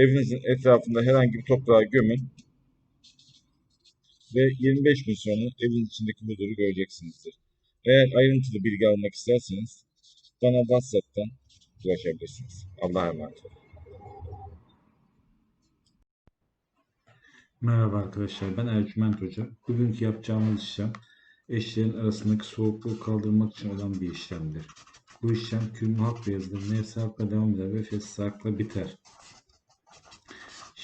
Evinizin etrafında herhangi bir toprağa gömün ve 25 gün sonra evin içindeki huzuru göreceksinizdir. Eğer ayrıntılı bilgi almak isterseniz bana WhatsApp'tan ulaşabilirsiniz. Allah'a emanet olun. Merhaba arkadaşlar, ben Ercüment Hoca. Bugünkü yapacağımız işlem eşlerin arasındaki soğukluğu kaldırmak için olan bir işlemdir. Bu işlem kümmü hakla yazılır, nefsi devam eder ve fesli biter.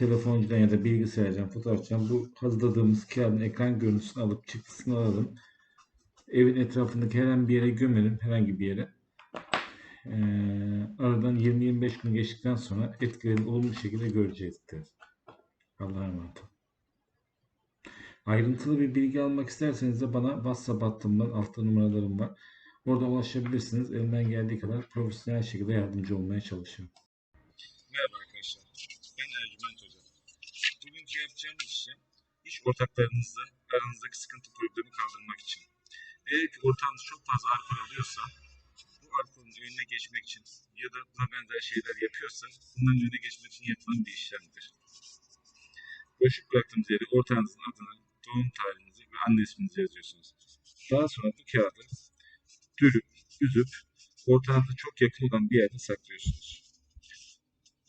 telefoncudan ya da bilgisayardan, fotoğrafçıdan bu hazırladığımız kağıdın ekran görüntüsünü alıp çıktısını alalım. Evin etrafındaki herhangi bir yere gömelim, herhangi bir yere. Ee, aradan 20-25 gün geçtikten sonra etkilerini olumlu şekilde göreceğizdir. Allah'a emanet. Ayrıntılı bir bilgi almak isterseniz de bana WhatsApp hattımdan altta numaralarım var. Orada ulaşabilirsiniz. Elimden geldiği kadar profesyonel şekilde yardımcı olmaya çalışıyorum. Merhaba arkadaşlar, ben Ercüment Hoca. Bugünkü yapacağımız işlem iş ortaklarınızla aranızdaki sıkıntı problemi kaldırmak için. Eğer ki ortağınız çok fazla alkol alıyorsa, bu alkolün önüne geçmek için ya da buna benzer şeyler yapıyorsa, bunların önüne geçmek için yapılan bir işlemdir. Boşluk bıraktığınız yere ortağınızın adını, doğum tarihinizi ve anne isminizi yazıyorsunuz. Daha sonra bu kağıdı dürüp, üzüp, ortağınıza çok yakın olan bir yerde saklıyorsunuz.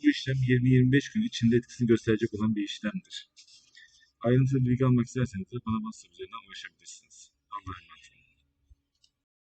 Bu işlem 20-25 gün içinde etkisini gösterecek olan bir işlemdir. Ayrıntılı bilgi almak isterseniz de bana WhatsApp üzerinden ulaşabilirsiniz. Allah'a emanet.